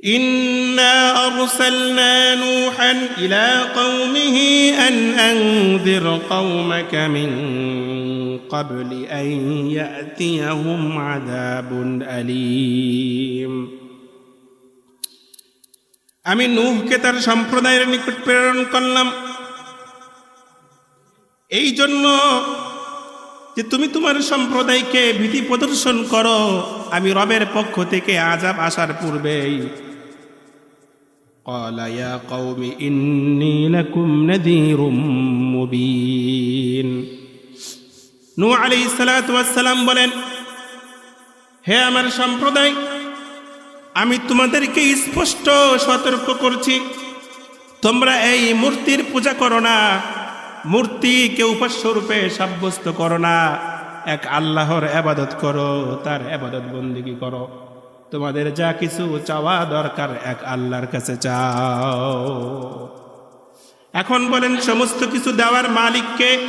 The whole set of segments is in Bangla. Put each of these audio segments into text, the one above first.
إنا أرسلنا نوحا إلى قومه أن أنذر قومك من قبل أن يأتيهم عذاب أليم আমি নূহকে তার সম্প্রদায়ের নিকট প্রেরণ করলাম এই জন্য যে তুমি তোমার সম্প্রদায়কে ভীতি প্রদর্শন করো আমি রবের পক্ষ থেকে আজাব আসার পূর্বেই قال يا قوم إني لكم نذير مبين নূ আলাইহিস সালাতু ওয়াস সালাম বলেন হে আমার সম্প্রদায় আমি তোমাদেরকে স্পষ্ট সতর্ক করছি তোমরা এই মূর্তির পূজা করো না মূর্তিকে উপাস্য রূপে সাব্যস্ত করো না এক আল্লাহর আবাদত করো তার আবাদত বন্দিগি করো তোমাদের যা কিছু চাওয়া দরকার এক আল্লাহর কাছে চাও। এখন বলেন, সমস্ত কিছু দেওয়ার মালিককে?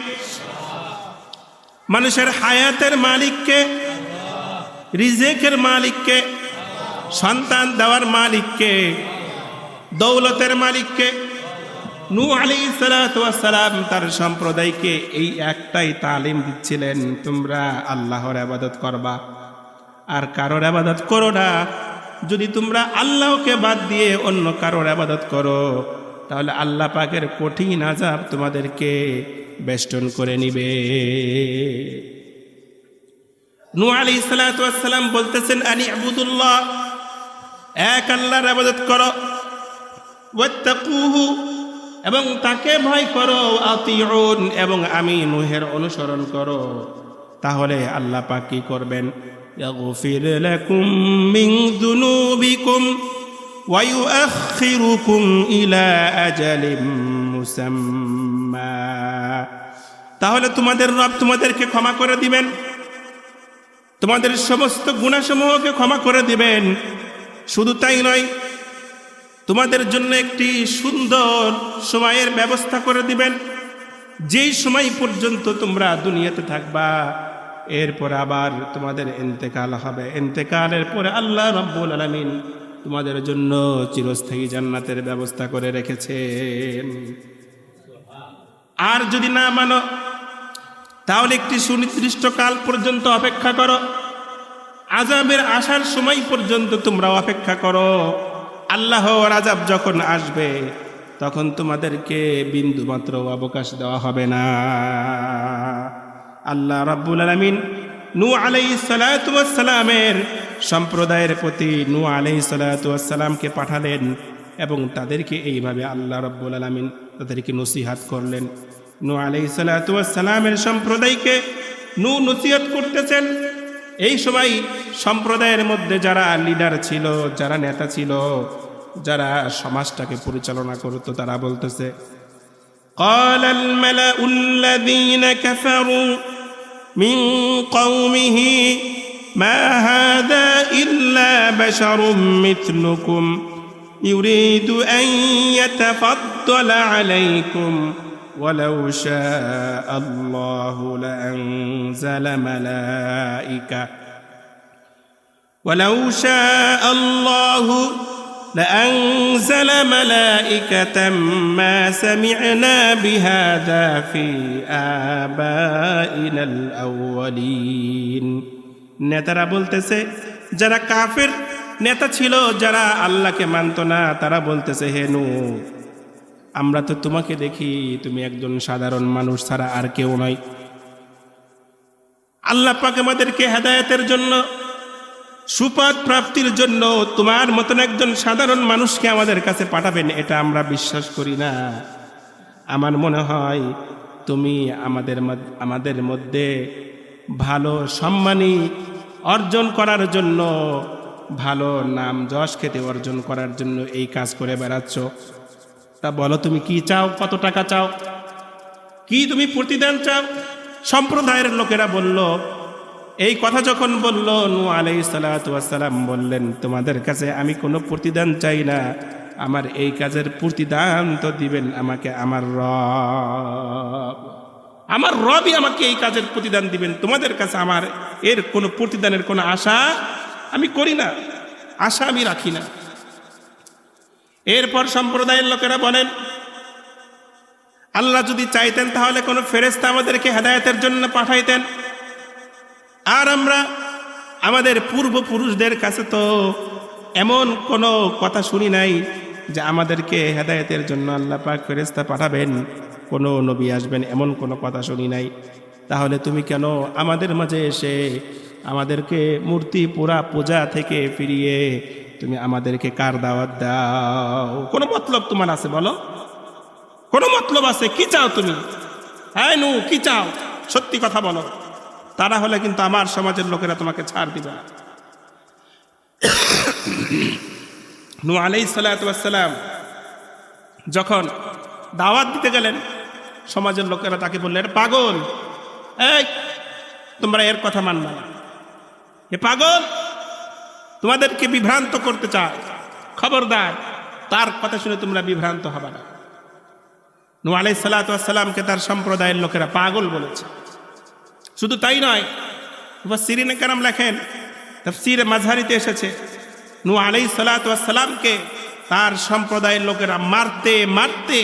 মানুষের হায়াতের মালিককে? রিজেকের মালিককে? সন্তান দেওয়ার মালিককে? দৌলতের মালিককে? নূ আলী সালাম তার সম্প্রদায়কে এই একটাই তালিম দিচ্ছিলেন, তোমরা আল্লাহর আবাদত করবা। আর কারোর আবাদত করো না। যদি তোমরা আল্লাহকে বাদ দিয়ে অন্য কারোর আবাদত করো, তাহলে আল্লাহ পাকের কঠিন আজাব তোমাদেরকে বেষ্টন করে নিবে। নূ আলী সালাম বলতেছেন, আনি আবুদুল্লাহ, এক আল্লাহর আবাদত করো, ওয়াত্তাকুহু, এবং তাকে ভয় করো, আতিউন, এবং আমি নুহের অনুসরণ করো। তাহলে আল্লাহ পাক কি করবেন? يغفر لكم من ذنوبكم ويؤخركم إلى أجل مسمى তাহলে তোমাদের রব তোমাদেরকে ক্ষমা করে দিবেন তোমাদের সমস্ত গুণাসমূহকে ক্ষমা করে দিবেন শুধু তাই নয় তোমাদের জন্য একটি সুন্দর সময়ের ব্যবস্থা করে দিবেন যেই সময় পর্যন্ত তোমরা দুনিয়াতে থাকবা এরপর আবার তোমাদের এন্তেকাল হবে। এন্তেকালের পরে আল্লাহ রব্বুল আলমিন তোমাদের জন্য চিরস্থায়ী জান্নাতের ব্যবস্থা করে রেখেছেন। আর যদি না মানো, তাহলে একটি সুনির্দিষ্ট কাল পর্যন্ত অপেক্ষা করো। আজাবের আসার সময় পর্যন্ত তোমরা অপেক্ষা করো। আল্লাহ আজাব যখন আসবে, তখন তোমাদেরকে বিন্দু মাত্র অবকাশ দেওয়া হবে না। আল্লাহ রাব্বুল আলমিন নু আলাই সালাতামের সম্প্রদায়ের প্রতি নু আলাই সালাতামকে পাঠালেন এবং তাদেরকে এইভাবে আল্লাহ রব্বুল আলমিন তাদেরকে নসিহাত করলেন। নু আলাই সালাতামের সম্প্রদায়কে নু নসিহাত করতেছেন। এই সময় সম্প্রদায়ের মধ্যে যারা লিডার ছিল, যারা নেতা ছিল, যারা সমাজটাকে পরিচালনা করতো, তারা বলতেছে قال الملأ الذين كفروا من قومه ما هذا إلا بشر مثلكم يريد أن يتفضل عليكم ولو شاء الله لأنزل ملائكة ولو شاء الله لأنزل ملائكة ما سمعنا بهذا في آبائنا الأولين নেতারা বলতেছে যারা কাফের নেতা ছিল যারা আল্লাহকে মানত না তারা বলতেছে হে নু আমরা তো তোমাকে দেখি তুমি একজন সাধারণ মানুষ ছাড়া আর কেউ নয় আল্লাহ পাক আমাদেরকে হেদায়েতের জন্য সুপদ প্রাপ্তির জন্য তোমার মতন একজন সাধারণ মানুষকে আমাদের কাছে পাঠাবেন, এটা আমরা বিশ্বাস করি না। আমার মনে হয় তুমি আমাদের আমাদের মধ্যে ভালো সম্মানী অর্জন করার জন্য, ভালো নাম যশ খেতে অর্জন করার জন্য এই কাজ করে বেড়াচ্ছ। তা বলো তুমি কি চাও, কত টাকা চাও? কি তুমি প্রতিদান চাও? সম্প্রদায়ের লোকেরা বলল এই কথা যখন বলল নু আলাই সালাম বললেন, তোমাদের কাছে আমি কোনো প্রতিদান চাই না। আমার এই কাজের প্রতিদান তো দিবেন আমাকে আমার রব। আমার রবই আমাকে এই কাজের প্রতিদান দিবেন। তোমাদের কাছে আমার এর কোনো প্রতিদানের কোনো আশা আমি করি না। আশা আমি রাখি না। এরপর সম্প্রদায়ের লোকেরা বলেন, আল্লাহ যদি চাইতেন তাহলে কোনো ফেরেস্তা আমাদেরকে হেদায়তের জন্য পাঠাইতেন। আর আমরা, আমাদের পূর্বপুরুষদের কাছে তো এমন কোনো কথা শুনি নাই যে আমাদেরকে হেদায়েতের জন্য আল্লাহ পাক ফেরেস্তা পাঠাবেন। কোনো নবী আসবেন, এমন কোনো কথা শুনি নাই। তাহলে তুমি কেন আমাদের মাঝে এসে আমাদেরকে মূর্তি পুরা পূজা থেকে ফিরিয়ে তুমি আমাদেরকে কার দাওয়াত দাও? কোনো মতলব তোমার আছে বলো? কোনো মতলব আছে? কি চাও তুমি? হ্যাঁ নু, কি চাও? সত্যি কথা বলো। তারা হলে কিন্তু আমার সমাজের লোকেরা তোমাকে ছাড় দিবে। না নু আলাই সালাম যখন দাওয়াত দিতে গেলেন, সমাজের লোকেরা তাকে বললেন, পাগল! এই, তোমরা এর কথা মানবে না। এ পাগল! তোমাদেরকে বিভ্রান্ত করতে চায়। খবরদার, তার কথা শুনে তোমরা বিভ্রান্ত হবে না। নু আলাই সালাতামকে তার সম্প্রদায়ের লোকেরা পাগল বলেছে। শুধু তাই নয় সিরিনে কারাম লেখেন, তফসিরে মাঝারিতে এসেছে নু আলাই সালাতামকে তার সম্প্রদায়ের লোকেরা মারতে মারতে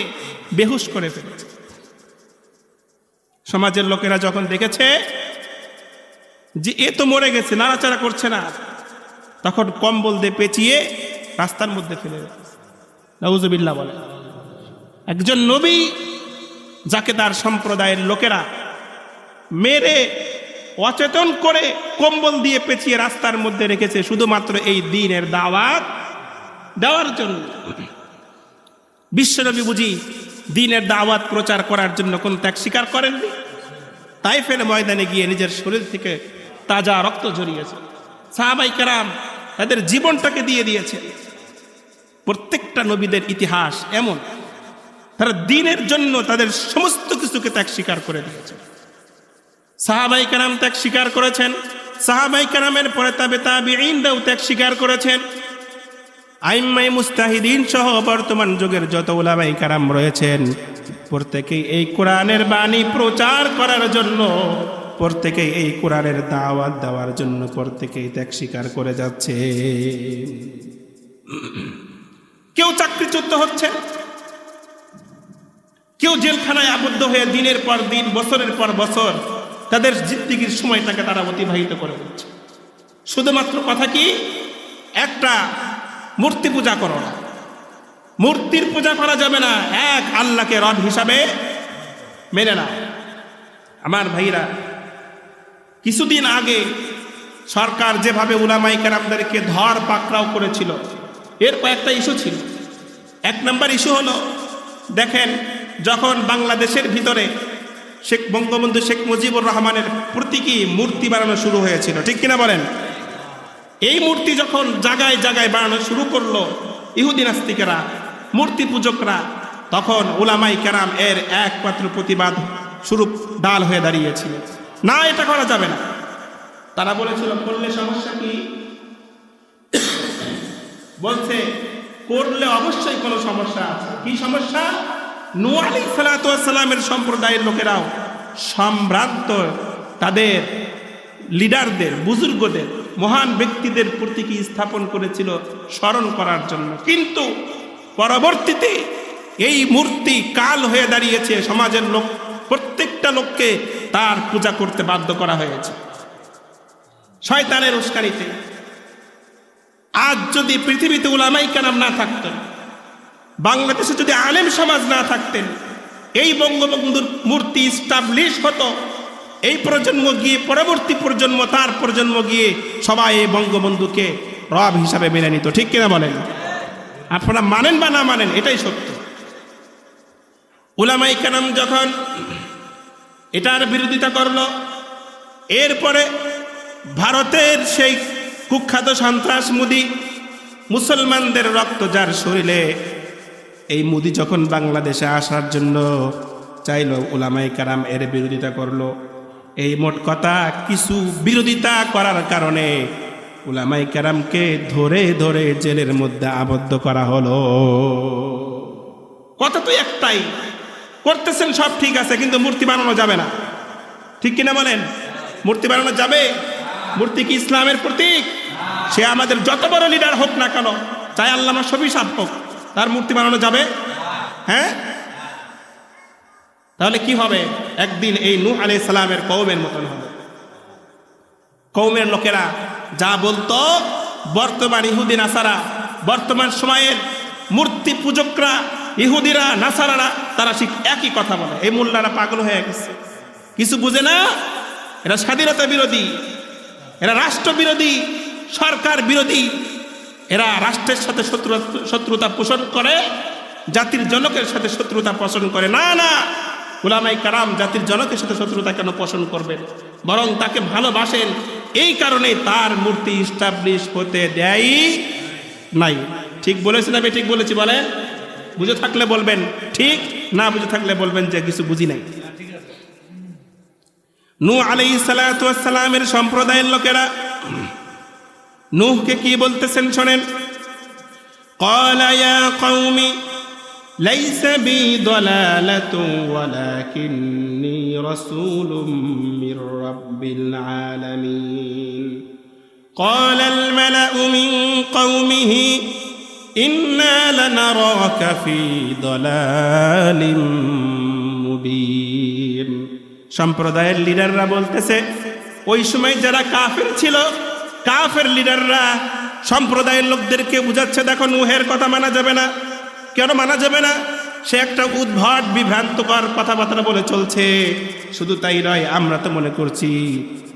বেহুশ করে ফেলেছে। সমাজের লোকেরা যখন দেখেছে যে এ তো মরে গেছে, নাড়াচাড়া করছে না, তখন কম্বল দিয়ে পেঁচিয়ে রাস্তার মধ্যে ফেলে রেখেছে নবুজবিল্লা বলে। একজন নবী যাকে তার সম্প্রদায়ের লোকেরা মেরে, অচেতন করে কম্বল দিয়ে পেঁচিয়ে রাস্তার মধ্যে রেখেছে শুধুমাত্র এই দিনের দাওয়াত দেওয়ার জন্য। বিশ্বনবী বুঝি দিনের দাওয়াত প্রচার করার জন্য কোন ত্যাগ স্বীকার করেননি? তাই ফেলে ময়দানে গিয়ে নিজের শরীর থেকে তাজা রক্ত জড়িয়েছে সাহাবাই কারাম তাদের জীবনটাকে দিয়ে দিয়েছে। প্রত্যেকটা নবীদের ইতিহাস এমন। তারা দিনের জন্য তাদের সমস্ত কিছুকে ত্যাগ স্বীকার করে দিয়েছে। সাহাবাই কারাম ত্যাগ স্বীকার করেছেন, সাহাবাই কারামের পরে তাবে তাবিঈনরাও ত্যাগ স্বীকার করেছেন। আইম্মাই মুস্তাহিদিন সহ বর্তমান যুগের যত ওলামাই কারাম রয়েছেন, প্রত্যেকেই এই কোরআনের বাণী প্রচার করার জন্য, প্রত্যেকেই এই কোরআনের দাওয়াত দেওয়ার জন্য প্রত্যেকেই ত্যাগ স্বীকার করে যাচ্ছে। কেউ চাকরিচ্যুত হচ্ছে, কেউ জেলখানায় আবদ্ধ হয়ে দিনের পর দিন, বছরের পর বছর তাদের জিদ্দিগির সময়টাকে তারা অতিবাহিত করে দিচ্ছে। শুধুমাত্র কথা কি? একটা মূর্তি পূজা করো না। মূর্তির পূজা করা যাবে না, এক আল্লাহকে রব হিসাবে মেনে না আমার ভাইরা, কিছুদিন আগে সরকার যেভাবে উলামাই কেরামদেরকে ধর পাকড়াও করেছিল, এর কয়েকটা ইস্যু ছিল। এক নম্বর ইস্যু হলো, দেখেন, যখন বাংলাদেশের ভিতরে শেখ বঙ্গবন্ধু শেখ মুজিবুর রহমানের প্রতীকী মূর্তি বানানো শুরু হয়েছিল। ঠিক কিনা বলেন? এই মূর্তি যখন জায়গায় জায়গায় বানানো শুরু করল ইহুদি নাস্তিকেরা, মূর্তি পূজকরা, তখন ওলামাই কেরাম এর একমাত্র প্রতিবাদ শুরু ডাল হয়ে দাঁড়িয়েছিল। না, এটা করা যাবে না। তারা বলেছিল, করলে সমস্যা কি? বলছে, করলে অবশ্যই কোনো সমস্যা আছে। কি সমস্যা? নু আলী সালাতামের সম্প্রদায়ের লোকেরাও সম্ভ্রান্ত তাদের লিডারদের, বুজুর্গদের, মহান ব্যক্তিদের প্রতীকী স্থাপন করেছিল স্মরণ করার জন্য। কিন্তু পরবর্তীতে এই মূর্তি কাল হয়ে দাঁড়িয়েছে, সমাজের লোক, প্রত্যেকটা লোককে তার পূজা করতে বাধ্য করা হয়েছে। শয়তানের উস্কানিতে। আজ যদি পৃথিবীতে উলামাই কানাম না থাকতেন বাংলাদেশে যদি আলেম সমাজ না থাকতেন, এই বঙ্গবন্ধুর মূর্তি স্টাবলিশ হতো। এই প্রজন্ম গিয়ে, পরবর্তী প্রজন্ম, তার প্রজন্ম গিয়ে সবাই এই বঙ্গবন্ধুকে রব হিসাবে মেনে নিত। ঠিক কিনা বলেন? আপনারা মানেন বা না মানেন, এটাই সত্য। উলামাই কানাম যখন এটার বিরোধিতা করল, এরপরে ভারতের সেই কুখ্যাত সন্ত্রাস মুদি মুসলমানদের রক্ত যার শরীরে এই মুদি যখন বাংলাদেশে আসার জন্য চাইল ওলামাই কারাম এর বিরোধিতা করল, এই মোট কথা কিছু বিরোধিতা করার কারণে উলামাই কারামকে ধরে ধরে জেলের মধ্যে আবদ্ধ করা হলো। কথা তো একটাই, করতেছেন সব ঠিক আছে, কিন্তু মূর্তি বানানো যাবে না। ঠিক কিনা বলেন? মূর্তি বানানো যাবে? মূর্তি কি ইসলামের প্রতীক? সে আমাদের যত বড় লিডার হোক না কেন, চাই আল্লামা শফি সাহ হোক তার মূর্তি বানানো যাবে? হ্যাঁ? তাহলে কি হবে? একদিন এই নূহ আলাই সালামের কৌমের মতন হবে। কৌমের লোকেরা যা বলতো, বর্তমান ইহুদি নাসারা, বর্তমান সময়ের মূর্তি পূজকরা, ইহুদিরা, নাসারারা, তারা ঠিক একই কথা বলে। এই মোল্লারা পাগল হয়ে গেছে। কিছু বুঝে না? এরা স্বাধীনতা বিরোধী। এরা রাষ্ট্র বিরোধী, সরকার বিরোধী। এরা রাষ্ট্রের সাথে শত্রু শত্রুতা পোষণ করে জাতির জনকের সাথে শত্রুতা পোষণ করে। না না গুলামাই কারাম জাতির জনকের সাথে শত্রুতা কেন পোষণ করবেন? বরং তাকে ভালোবাসেন। এই কারণে তার মূর্তি ইস্টাবলিশ হতে দেয় নাই। ঠিক বলেছি না ঠিক বলেছি বলে বুঝে থাকলে বলবেন। ঠিক না বুঝে থাকলে বলবেন যে কিছু বুঝি নাই। নূ আলাই সালামের সম্প্রদায়ের লোকেরা নূহকে কি বলতেছেন শোনেন قال يا قوم ليس بي ضلالة ولكني رسول من رب العالمين قال الملأ من قومه إنا لنراك في ضلال মুবিন সম্প্রদায়ের লিডাররা বলতেছে ওই সময় যারা কাফের ছিল কাফের লিডাররা সম্প্রদায়ের লোকদেরকে বুঝাচ্ছে, দেখো, নুহের কথা মানা যাবে না। কেন মানা যাবে না? সে একটা উদ্ভট, বিভ্রান্তকর কথাবার্তা বলে চলছে। শুধু তাই নয়, আমরা তো মনে করছি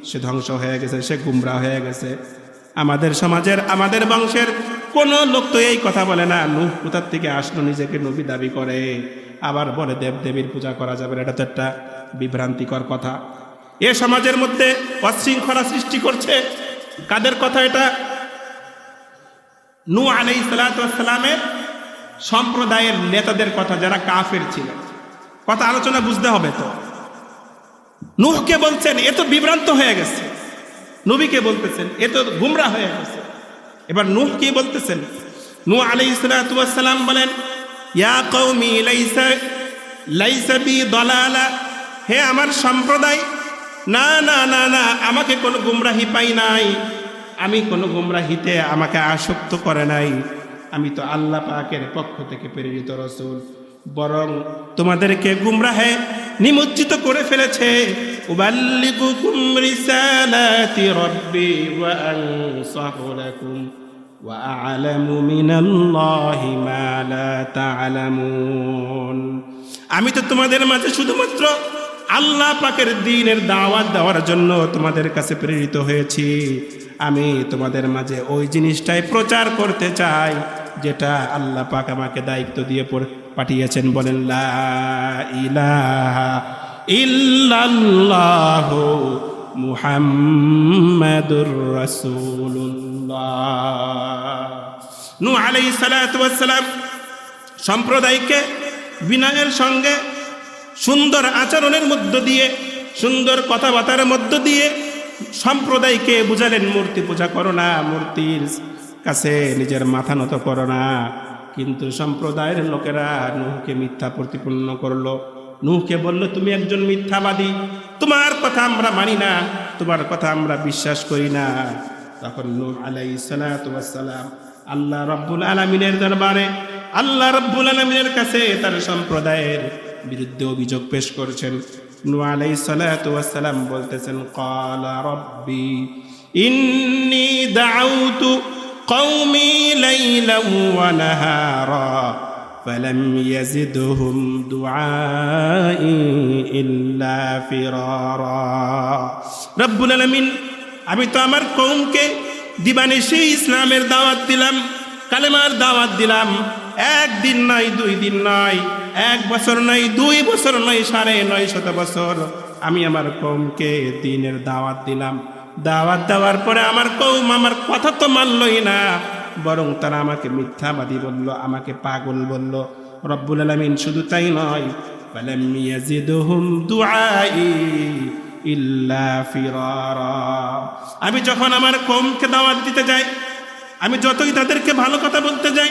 সে ধ্বংস হয়ে গেছে, সে গুমরা হয়ে গেছে। আমাদের সমাজের, আমাদের বংশের কোনো লোক তো এই কথা বলে না, নুহ কোথার থেকে আসলো নিজেকে? নবী দাবি করে। আবার বলে দেব দেবীর পূজা করা যাবে এটা তো একটা বিভ্রান্তিকর কথা। এ সমাজের মধ্যে অশৃঙ্খলা সৃষ্টি করছে। কাদের কথা এটা? নু আলাই সালামের সম্প্রদায়ের নেতাদের কথা, যারা কাফের ছিলেন। কথা আলোচনা বুঝতে হবে তো। নুহকে বলছেন, এ তো বিভ্রান্ত হয়ে গেছে। নবীকে বলতেছেন, এ তো গুমরা হয়ে গেছে। এবার নূহ কি বলতেছেন? নু আলাইহিস সালাম বলেন, ইয়া লাইসা লাইসা বি দলালা, হে আমার সম্প্রদায় না না না না, আমাকে কোনো গুমরাহি পাই নাই। আমি কোনো গুমরাহিতে আমাকে আসক্ত করে নাই। আমি তো আল্লাহ পাকের পক্ষ থেকে প্রেরিত রসুল। বরং তোমাদেরকে গুমরাহে নিমজ্জিত করে ফেলেছে। আমি তো তোমাদের মাঝে শুধুমাত্র আল্লাহ পাকের দিনের দাওয়াত দেওয়ার জন্য তোমাদের কাছে প্রেরিত হয়েছি। আমি তোমাদের মাঝে ওই জিনিসটাই প্রচার করতে চাই, যেটা আল্লাহ পাক আমাকে দায়িত্ব দিয়ে পাঠিয়েছেন। বলেন ইলাহা মুহাম্মাদুর সম্প্রদায়কে, বিনয়ের সঙ্গে সুন্দর আচরণের মধ্য দিয়ে, সুন্দর কথাবার্তার মধ্য দিয়ে সম্প্রদায়কে বুঝালেন, মূর্তি পূজা করো না, মূর্তির কাছে নিজের মাথা নত করো না। কিন্তু সম্প্রদায়ের লোকেরা নুহকে মিথ্যা প্রতিপন্ন করল। নুহকে বলল, তুমি একজন মিথ্যাবাদী, তোমার কথা আমরা মানি না, তোমার কথা আমরা বিশ্বাস করি না। তখন নূহ ওয়াস সালাম আল্লাহ রব্বুল আলমিনের দরবারে, আল্লাহ রব্বুল আলমিনের কাছে তার সম্প্রদায়ের বিরুদ্ধে অভিযোগ পেশ করছেন নূ আলাই সালাম বলতেছেন কালা রব্বি ইন্নি দাউতু কৌমি লাইলাম ওয়া নাহারা فلم يزدهم دعائي إلا فرارا رب العالمين আমি তো আমার কৌমকে দিবানিশি ইসলামের দাওয়াত দিলাম কালেমার দাওয়াত দিলাম একদিন নাই, দুই দিন নাই, এক বছর নাই, দুই বছর নয় সাড়ে নয় শত বছর। আমি আমার কমকে দিনের দাওয়াত দিলাম। দাওয়াত দেওয়ার পরে আমার কৌম আমার কথা তো মানলই না, বরং তারা আমাকে মিথ্যাবাদী বলল, আমাকে পাগল বলল। রব্বুল আলমিন শুধু তাই নয় আমি যখন আমার কমকে দাওয়াত দিতে যাই, আমি যতই তাদেরকে ভালো কথা বলতে যাই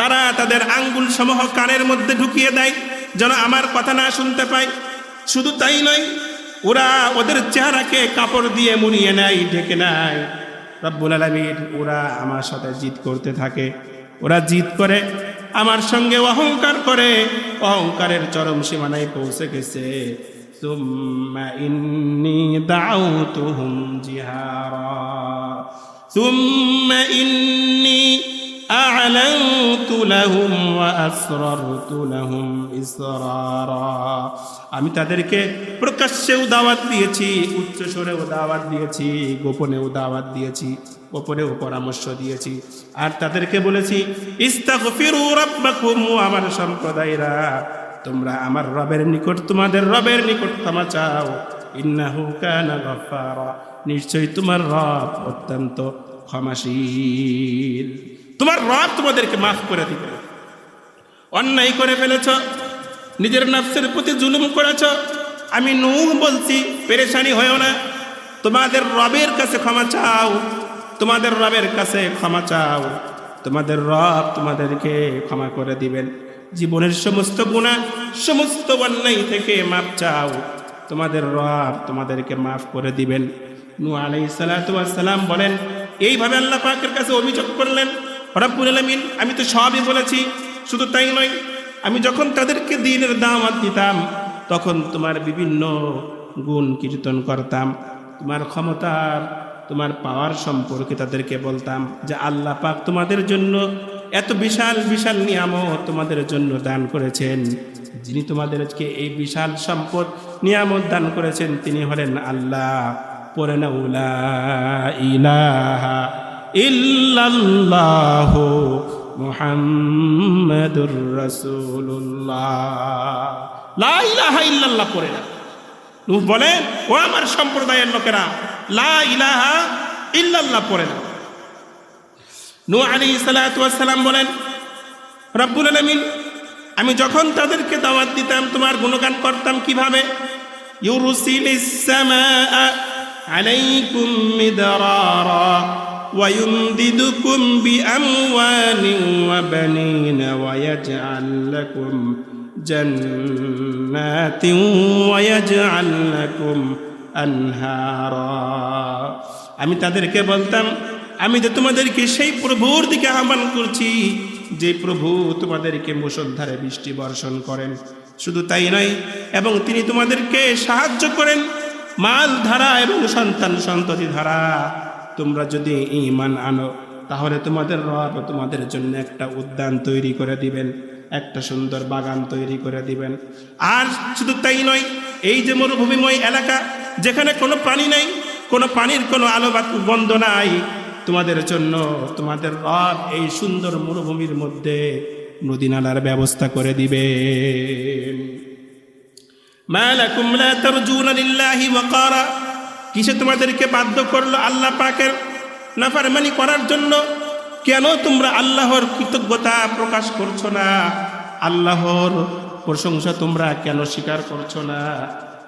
তারা তাদের আঙ্গুল সমূহ কানের মধ্যে ঢুকিয়ে দেয় যেন আমার কথা না শুনতে পায় শুধু তাই নয় ওরা ওদের চেহারাকে কাপড় দিয়ে মুড়িয়ে নেয় ঢেকে নেয় রব্বুল আলমীর ওরা আমার সাথে জিত করতে থাকে ওরা জিত করে আমার সঙ্গে অহংকার করে অহংকারের চরম সীমানায় পৌঁছে গেছে ثم إني دعوتهم جهارا ثم إني أعلنت لهم وأسررت لهم إسرارا আমি তাদেরকে প্রকাশ্যেও দাওয়াত দিয়েছি উচ্চ স্বরেও দাওয়াত দিয়েছি গোপনেও দাওয়াত দিয়েছি গোপনেও পরামর্শ দিয়েছি আর তাদেরকে বলেছি ইস্তাগফিরু রাব্বাকুম ও আমার সম্প্রদায়রা তোমরা আমার রবের নিকট তোমাদের রবের নিকট ক্ষমা চাও ইন্নাহু কানা গফফারা নিশ্চয়ই তোমার রব অত্যন্ত ক্ষমাশীল তোমার রব তোমাদেরকে মাফ করে দিবে। অন্যায় করে ফেলেছ, নিজের নফসের প্রতি জুলুম করেছ। আমি নূহ বলছি, পেরেশানি হয়েও না। তোমাদের রবের কাছে ক্ষমা চাও, তোমাদের রবের কাছে ক্ষমা চাও। তোমাদের রব তোমাদেরকে ক্ষমা করে দিবেন। জীবনের সমস্ত গুণা সমস্ত অন্যায় থেকে মাপ চাও। তোমাদের রব তোমাদেরকে মাফ করে দিবেন। নু আলাই সালাম বলেন, এইভাবে আল্লাহ পাকের কাছে অভিযোগ করলেন রব্বুল আলমিন, আমি তো সবই বলেছি, শুধু তাই নয়, আমি যখন তাদেরকে দিনের দাওয়াত দিতাম, তখন তোমার বিভিন্ন গুণ কীর্তন করতাম, তোমার ক্ষমতার তোমার পাওয়ার সম্পর্কে তাদেরকে বলতাম যে আল্লাহ পাক তোমাদের জন্য এত বিশাল বিশাল নিয়ামত তোমাদের জন্য দান করেছেন। যিনি তোমাদেরকে এই বিশাল সম্পদ, নিয়ামত দান করেছেন, তিনি হলেন আল্লাহ। পরে না উলা ইলাহা ইল্লাল্লাহ মুহাম্মাদুর রাসূলুল্লাহ। লা ইলাহা ইল্লাল্লাহ পড়ে না। নূহ বলেন ও আমার সম্প্রদায়ের লোকেরা, লা ইলাহা ইল্লাল্লাহ পড়ে না। নূহ আলাইহিস সালাতু সালাম বলেন, রব্বুল আলামিন, আমি যখন তাদেরকে দাওয়াত দিতাম, তোমার গুণগান করতাম কীভাবে? ইউরসিলিস সামাআ আলাইকুম মিদরারা। ويمددكم بأموال وبنين ويجعل لكم جنات ويجعل لكم أنهارا আমি তাদেরকে বলতাম আমি যে তোমাদেরকে সেই প্রভুর দিকে আহ্বান করছি যে প্রভু তোমাদেরকে মুসলধারে বৃষ্টি বর্ষণ করেন শুধু তাই নয় এবং তিনি তোমাদেরকে সাহায্য করেন মাল ধারা এবং সন্তান সন্ততি ধারা তোমরা যদি ইমান আনো, তাহলে তোমাদের রব তোমাদের জন্য একটা উদ্যান তৈরি করে দিবেন, একটা সুন্দর বাগান তৈরি করে দিবেন। আর শুধু তাই নয়, এই যে মরুভূমিময় এলাকা, যেখানে কোনো প্রাণী নাই, কোনো পানির কোনো আলো বা বন্ধ নাই, তোমাদের জন্য তোমাদের রব এই সুন্দর মরুভূমির মধ্যে নদী নালার ব্যবস্থা করে দিবেন। মালাকুম লা তারজুনা লিল্লাহি ওয়াকারা কিসে তোমাদেরকে বাধ্য করল আল্লাহ পাকের নাফারমানি করার জন্য? কেন তোমরা আল্লাহর কৃতজ্ঞতা প্রকাশ করছ না? আল্লাহর প্রশংসা তোমরা কেন স্বীকার করছ না?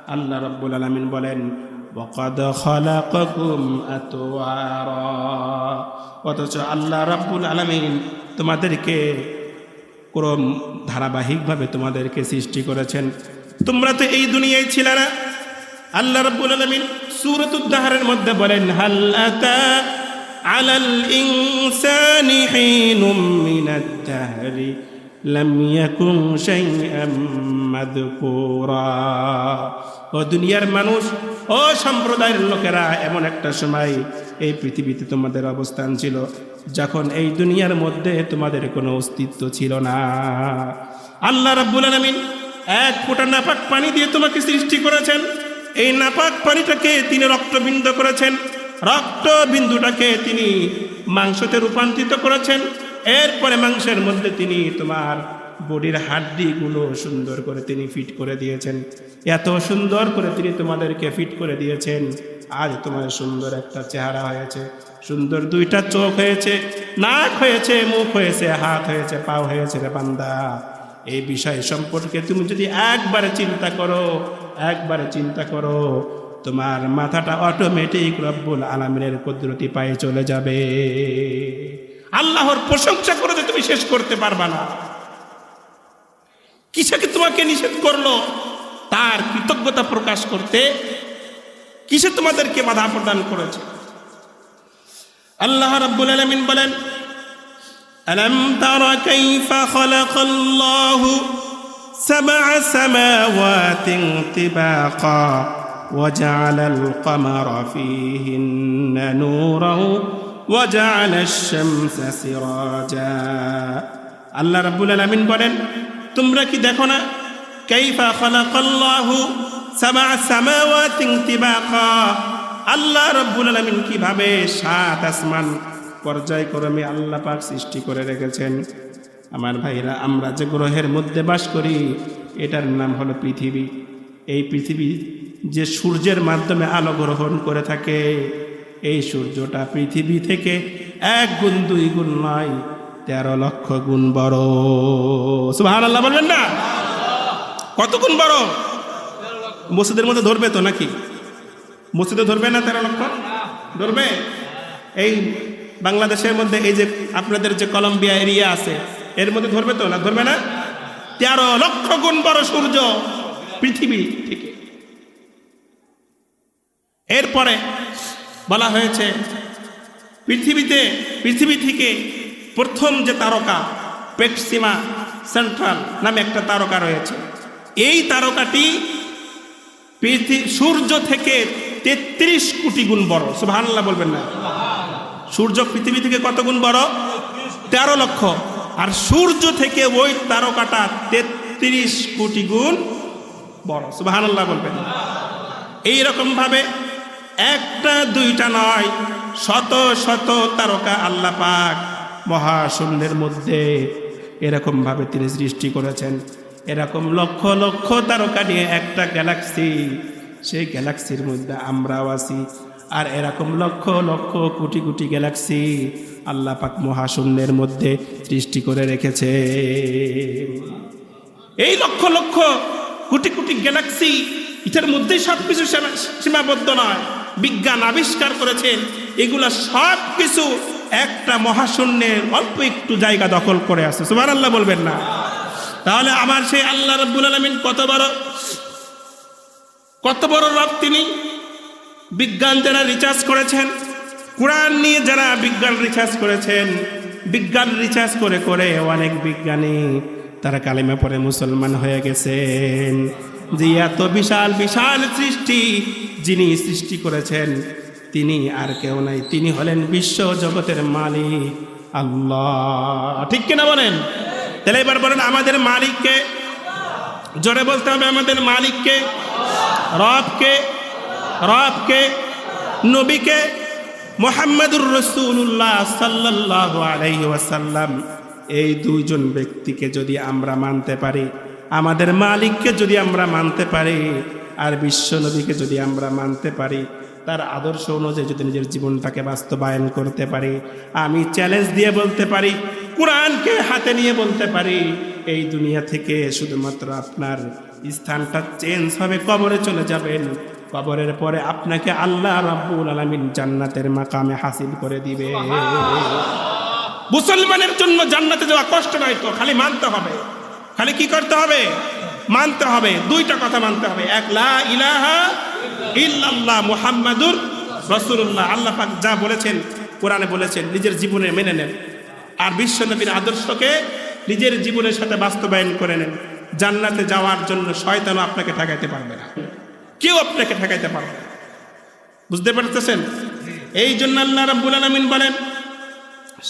আল্লাহ রব্বুল আলমিন বলেন বকদ খলাকুম অথচ আল্লাহ রব্বুল আলমিন তোমাদেরকে ক্রম ধারাবাহিকভাবে তোমাদেরকে সৃষ্টি করেছেন। তোমরা তো এই দুনিয়ায় ছিল না। আল্লাহ রব্বুল আলমিন সূরাত উদ্দাহারের মধ্যে বলেন, হাল আতা আলাল ইনসানি হিনুম মিনাদ দাহরি, লাম ইয়াকুন শাইআম মাযকুরা। ও দুনিয়ার মানুষ, ও সম্প্রদায়ের লোকেরা, এমন একটা সময় এই পৃথিবীতে তোমাদের অবস্থান ছিল, যখন এই দুনিয়ার মধ্যে তোমাদের কোনো অস্তিত্ব ছিল না। আল্লাহ রাব্বুল আলামিন এক ফোঁটা নাপাক পানি দিয়ে তোমাকে সৃষ্টি করেছেন। এই নাপাক পানিটাকে তিনি রক্তবিন্দু করেছেন। রক্তবিন্দুটাকে তিনি মাংসতে রূপান্তরিত করেছেন। এরপরে মাংসের মধ্যে তিনি তোমার বডির হাড্ডিগুলো সুন্দর করে তিনি ফিট করে দিয়েছেন। এত সুন্দর করে তিনি তোমাদেরকে ফিট করে দিয়েছেন। আজ তোমার সুন্দর একটা চেহারা হয়েছে, সুন্দর দুইটা চোখ হয়েছে, নাক হয়েছে, মুখ হয়েছে, হাত হয়েছে, পাও হয়েছে রে বান্দা। এই বিষয় সম্পর্কে তুমি যদি একবারে চিন্তা করো একবারে চিন্তা করো, তোমার মাথাটা অটোমেটিক রব্বুল আলমিনের কুদরতি পায়ে চলে যাবে। আল্লাহর প্রশংসা করে তুমি শেষ করতে পারবা না। কিসাকে তোমাকে নিষেধ করল? তার কৃতজ্ঞতা প্রকাশ করতে কিসে তোমাদেরকে বাধা প্রদান করেছে? আল্লাহ রব্বুল আলমিন বলেন, আলম তারা কাইফা খালাকাল্লাহু سبع سماوات طباقا وجعل القمر فيهن نورا وجعل الشمس سراجا আল্লাহ রাব্বুল আলামিন বলেন তোমরা কি দেখো না কাইফা খালাকাল্লাহু সাবআ সামাওয়াতিন তিবাকা আল্লাহ রাব্বুল আলামিন কিভাবে সাত আসমান পর্যায়ক্রমে আল্লাহ পাক সৃষ্টি করে রেখেছেন আমার ভাইরা, আমরা যে গ্রহের মধ্যে বাস করি, এটার নাম হলো পৃথিবী। এই পৃথিবী যে সূর্যের মাধ্যমে আলো গ্রহণ করে থাকে, এই সূর্যটা পৃথিবী থেকে এক গুণ, দুই গুণ নয়, তেরো লক্ষ গুণ বড়। সুবাহান আল্লাহ বলবেন না? কত গুণ বড়? মসজিদের মধ্যে ধরবে তো নাকি? মসজিদে ধরবে না তেরো লক্ষ? ধরবে? এই বাংলাদেশের মধ্যে এই যে আপনাদের যে কলম্বিয়া এরিয়া আছে এর মধ্যে ধরবে তো না? ধরবে না? তেরো লক্ষ গুণ বড় সূর্য পৃথিবী থেকে। এরপরে বলা হয়েছে, পৃথিবীতে, পৃথিবী থেকে প্রথম যে তারকা পেক্সিমা সেন্ট্রাল নামে একটা তারকা রয়েছে। এই তারকাটি সূর্য থেকে তেত্রিশ কোটি গুণ বড়। সুবহানাল্লাহ বলবেন না। সূর্য পৃথিবী থেকে কত গুণ বড়? তেরো লক্ষ। আর সূর্য থেকে ওই তারকাটা তেত্রিশ কোটি গুণ বড়। সুবহানাল্লাহ বলবেন। এইরকম ভাবে একটা, দুইটা নয়, শত শত তারকা আল্লাহ পাক মহাশূন্যের মধ্যে এরকম ভাবে তিনি সৃষ্টি করেছেন। এরকম লক্ষ লক্ষ তারকা নিয়ে একটা গ্যালাক্সি, সেই গ্যালাক্সির মধ্যে আমরাও আছি। আর এরকম লক্ষ লক্ষ কোটি কোটি গ্যালাক্সি আল্লাহ পাক মহাশূন্যের মধ্যে সৃষ্টি করে রেখেছে। এই লক্ষ লক্ষ কোটি কোটি গ্যালাক্সি এটার মধ্যেই সব কিছু সীমাবদ্ধ নয়। বিজ্ঞান আবিষ্কার করেছেন এগুলা সব কিছু একটা মহাশূন্যের অল্প একটু জায়গা দখল করে আছে। সুবার আল্লাহ বলবেন না। তাহলে আমার সেই আল্লাহ রব্বুল আলমিন কত বড় কত বড় রব তিনি? বিজ্ঞান যারা রিচার্জ করেছেন, কোরআন নিয়ে যারা বিজ্ঞান রিচার্জ করেছেন, বিজ্ঞান রিচার্জ করে করে অনেক বিজ্ঞানী, তারা কালিমা পরে মুসলমান হয়ে গেছেন। যে এত বিশাল বিশাল সৃষ্টি যিনি সৃষ্টি করেছেন, তিনি আর কেউ নাই। তিনি হলেন বিশ্ব জগতের মালিক, আল্লাহ। ঠিক কিনা বলেন? তাহলে এবার বলেন, আমাদের মালিককে, জোরে বলতে হবে, আমাদের মালিককে, রবকে রবকে, নবীকে মোহাম্মদুর রসুল্লাহ সাল্লাহ আলাইহি ওয়াসাল্লাম, এই দুইজন ব্যক্তিকে যদি আমরা মানতে পারি, আমাদের মালিককে যদি আমরা মানতে পারি, আর বিশ্ব নবীকে যদি আমরা মানতে পারি, তার আদর্শ অনুযায়ী যদি নিজের জীবনটাকে বাস্তবায়ন করতে পারি, আমি চ্যালেঞ্জ দিয়ে বলতে পারি, কোরআনকে হাতে নিয়ে বলতে পারি, এই দুনিয়া থেকে শুধুমাত্র আপনার স্থানটা চেঞ্জ হবে, কবরে চলে যাবেন। কবরের পরে আপনাকে আল্লাহ রাব্বুল আলামিন জান্নাতের মাকামে হাসিল করে দিবে। মুসলমানের জন্য জান্নাতে যাওয়া কষ্ট নয় তো খালি মানতে হবে। খালি কি করতে হবে? মানতে হবে। দুইটা কথা মানতে হবে। এক লা ইলাহা ইল্লাল্লাহ মুহাম্মাদুর রাসূলুল্লাহ। আল্লাহ পাক যা বলেছেন কোরআনে বলেছেন নিজের জীবনে মেনে নেন। আর বিশ্বনবীর আদর্শকে নিজের জীবনের সাথে বাস্তবায়ন করে নেন। জান্নাতে যাওয়ার জন্য শয়তানও আপনাকে ঠেকাইতে পারবে না। কেউ আপনাকে ঠেকাইতে পারবে বুঝতে পারতেছেন? এই জন্য আল্লাহ রাব্বুল আলামিন বলেন,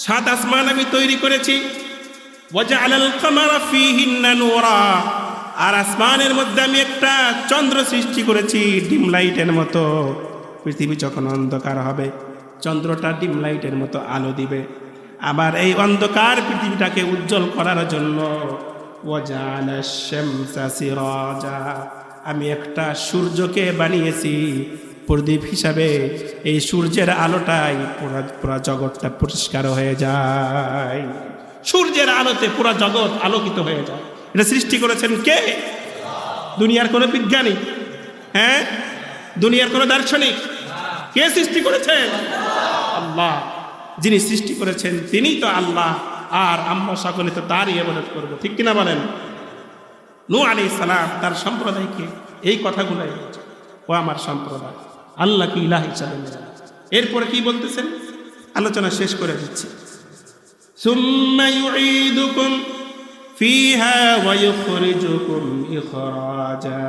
সাত আসমান আমি তৈরি করেছি আর আসমানের মধ্যে আমি একটা চন্দ্র সৃষ্টি করেছি, ডিম লাইটের মতো। পৃথিবী যখন অন্ধকার হবে, চন্দ্রটা ডিম লাইটের মতো আলো দিবে। আবার এই অন্ধকার পৃথিবীটাকে উজ্জ্বল করার জন্য ওয়াজআলাশ শামসা সিরাজা। আমি একটা সূর্যকে বানিয়েছি প্রদীপ হিসাবে। এই সূর্যের আলোটাই পুরা পুরা জগৎটা পরিষ্কার হয়ে যায়। সূর্যের আলোতে পুরা জগৎ আলোকিত হয়ে যায়। এটা সৃষ্টি করেছেন কে? দুনিয়ার কোনো বিজ্ঞানী। হ্যাঁ? দুনিয়ার কোনো দার্শনিক। কে সৃষ্টি করেছেন? আল্লাহ। যিনি সৃষ্টি করেছেন তিনি তো আল্লাহ। আর আমরা সকলে তো তারই এবাদত করব। ঠিক কিনা বলেন? নু আলী সালাম তার সম্প্রদায়কে এই কথাগুলাই বলছে ও আমার সম্প্রদায় আল্লাহ কি ইলাহ হিসাবে মেনে নাও। এরপরে কি বলতেছেন আলোচনা শেষ করে দিচ্ছি ثم يعيدكم فيها ويخرجكم إخراجا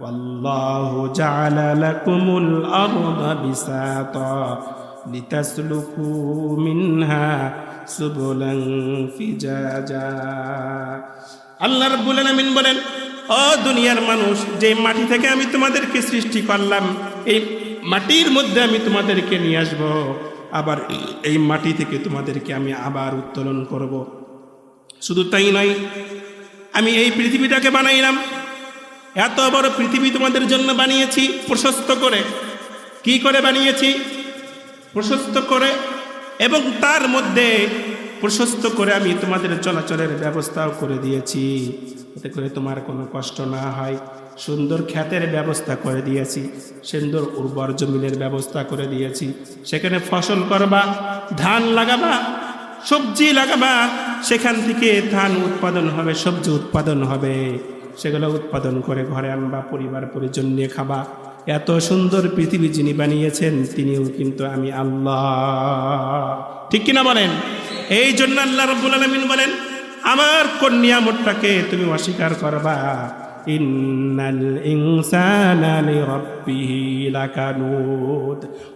والله جعل لكم الأرض بساطا لتسلكوا منها سبلا فجاجا আল্লাহ রাব্বুল আলামিন বলেন, ও দুনিয়ার মানুষ, যে মাটি থেকে আমি তোমাদেরকে সৃষ্টি করলাম, এই মাটির মধ্যে আমি তোমাদেরকে নিয়ে আসব, আবার এই মাটি থেকে তোমাদেরকে আমি আবার উত্তোলন করব। শুধু তাই নয়, আমি এই পৃথিবীটাকে বানাইলাম। এত বড় পৃথিবী তোমাদের জন্য বানিয়েছি, প্রশস্ত করে। কি করে বানিয়েছি? প্রশস্ত করে, এবং তার মধ্যে প্রশস্ত করে আমি তোমাদের চলাচলের ব্যবস্থাও করে দিয়েছি। এতে করে তোমার কোনো কষ্ট না হয়। সুন্দর খ্যাতের ব্যবস্থা করে দিয়েছি। সুন্দর উর্বর জমিনের ব্যবস্থা করে দিয়েছি। সেখানে ফসল করবা, ধান লাগাবা, সবজি লাগাবা, সেখান থেকে ধান উৎপাদন হবে, সবজি উৎপাদন হবে। সেগুলো উৎপাদন করে ঘরে আনবা, পরিবার পরিজন নিয়ে খাবা। এত সুন্দর পৃথিবী যিনি বানিয়েছেন, তিনিও কিন্তু আমি আল্লাহ। ঠিক কিনা বলেন? এই জন্য আল্লাহ রব্বুল আলমিন বলেন, আমার কোন নিয়ামতটাকে তুমি অস্বীকার করবা।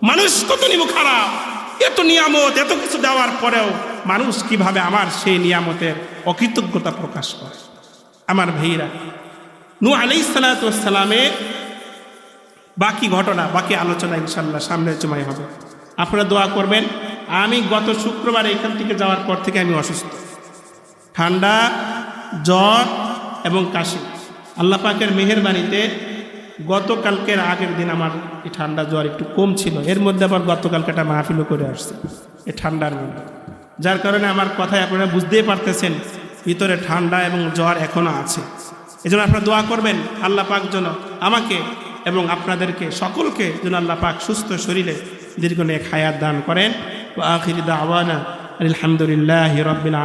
মানুষ কত নিব খারাপ। এত নিয়ামত, এত কিছু দেওয়ার পরেও মানুষ কীভাবে আমার সেই নিয়ামতের অকৃতজ্ঞতা প্রকাশ করে? আমার ভাইরা নু আলাই সালাতামের বাকি ঘটনা, বাকি আলোচনা ইনশাল্লাহ সামনের জমায় হবে। আপনারা দোয়া করবেন, আমি গত শুক্রবার এখান থেকে যাওয়ার পর থেকে আমি অসুস্থ। ঠান্ডা, জ্বর এবং কাশি। আল্লাহ পাকের মেহেরবানিতে গতকালকের আগের দিন আমার এই ঠান্ডা জ্বর একটু কম ছিল। এর মধ্যে আবার গতকালকে একটা মাহফিলও করে আসছে, এই ঠান্ডার মধ্যে। যার কারণে আমার কথায় আপনারা বুঝতেই পারতেছেন, ভিতরে ঠান্ডা এবং জ্বর এখনও আছে। এই জন্য আপনারা দোয়া করবেন, আল্লাহ পাক যেন আমাকে এবং আপনাদেরকে সকলকে যেন আল্লাহ পাক সুস্থ শরীরে দীর্ঘ নেক হায়াত দান করেন। ও আখির আলহামদুলিল্লাহ রবিল